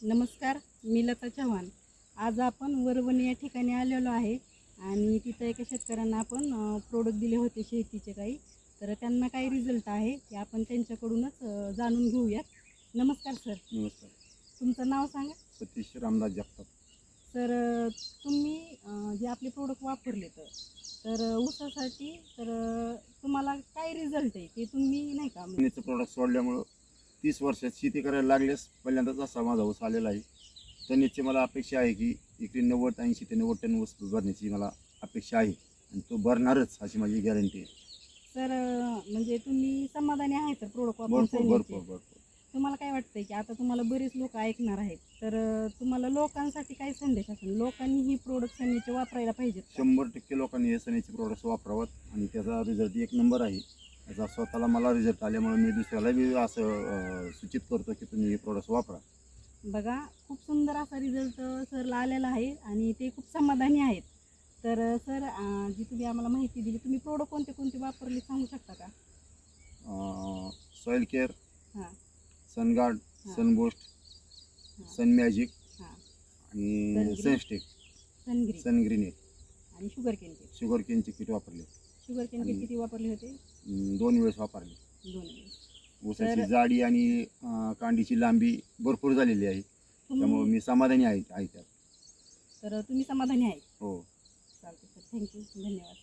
नमस्कार मी लता चव्हाण. आज आपण वरवणी या ठिकाणी आलेलो आहे आणि तिथं एका शेतकऱ्यांना आपण प्रोडक्ट दिले होते शेतीचे काही. तर त्यांना काय रिझल्ट आहे ते आपण त्यांच्याकडूनच जाणून घेऊयात. नमस्कार सर नमस्कार. तुमचं नाव सांगा. सतीश रामदास जगताप. सर तुम्ही जे आपले प्रोडक्ट वापरले तर तर ऊसासाठी तर तुम्हाला काय रिझल्ट आहे ते तुम्ही नाही का? प्रोडक्ट सोडल्यामुळं तीस वर्षात शेती करायला लागल्यास पहिल्यांदाच असा माझा ऊस आलेला आहे. त्यांनीची मला अपेक्षा आहे की इकडे नव्वद ऐंशी ते नव्वद टन ऊस भरण्याची मला अपेक्षा आहे. आणि तो भरणारच अशी माझी गॅरंटी आहे. सर म्हणजे तुम्ही समाधानी आहे तर प्रोडक्ट वापरून भरपूर सैन्याचे? भरपूर भरपूर. तुम्हाला काय वाटतंय की आता तुम्हाला बरेच लोक ऐकणार आहेत तर तुम्हाला लोकांसाठी काय संदेश असेल? लोकांनी ही प्रोडक्ट सैन्याचे वापरायला पाहिजेत का? शंभर टक्के लोकांनी हे सनेचे प्रोडक्ट्स वापरावं आणि त्याचा रिझल्ट एक नंबर आहे. त्याचा स्वतःला मला रिझल्ट आल्यामुळे मी दुसऱ्याला बी असं सूचित करतो की तुम्ही हे प्रोडक्ट्स वापरा. बघा खूप सुंदर असा रिझल्ट सरला आलेला आहे आणि ते खूप समाधानी आहेत. तर सर जी तुम्ही आम्हाला माहिती दिली तुम्ही प्रोडक्ट कोणते कोणते वापरले सांगू शकता का? सॉईल केअर हां. सनगार्ड. सनबोस्ट. सन मॅजिक हां. आणि. सनस्टिक सनग्रीन सनग्रीन आणि शुगर केन किट शुगर केनचे किट वापरले. शुगर केन किट आणि- किती वापरले होते? अं, दोन वेळेस वापरले. दोन वेळेस. ऊसाची जाडी आणि अं, कांडीची लांबी भरपूर झालेली आहे. त्यामुळे मी समाधानी आहे आहे त्यात. तर तुम्ही समाधानी आहे? हो. चालते सर. थँक्यू धन्यवाद.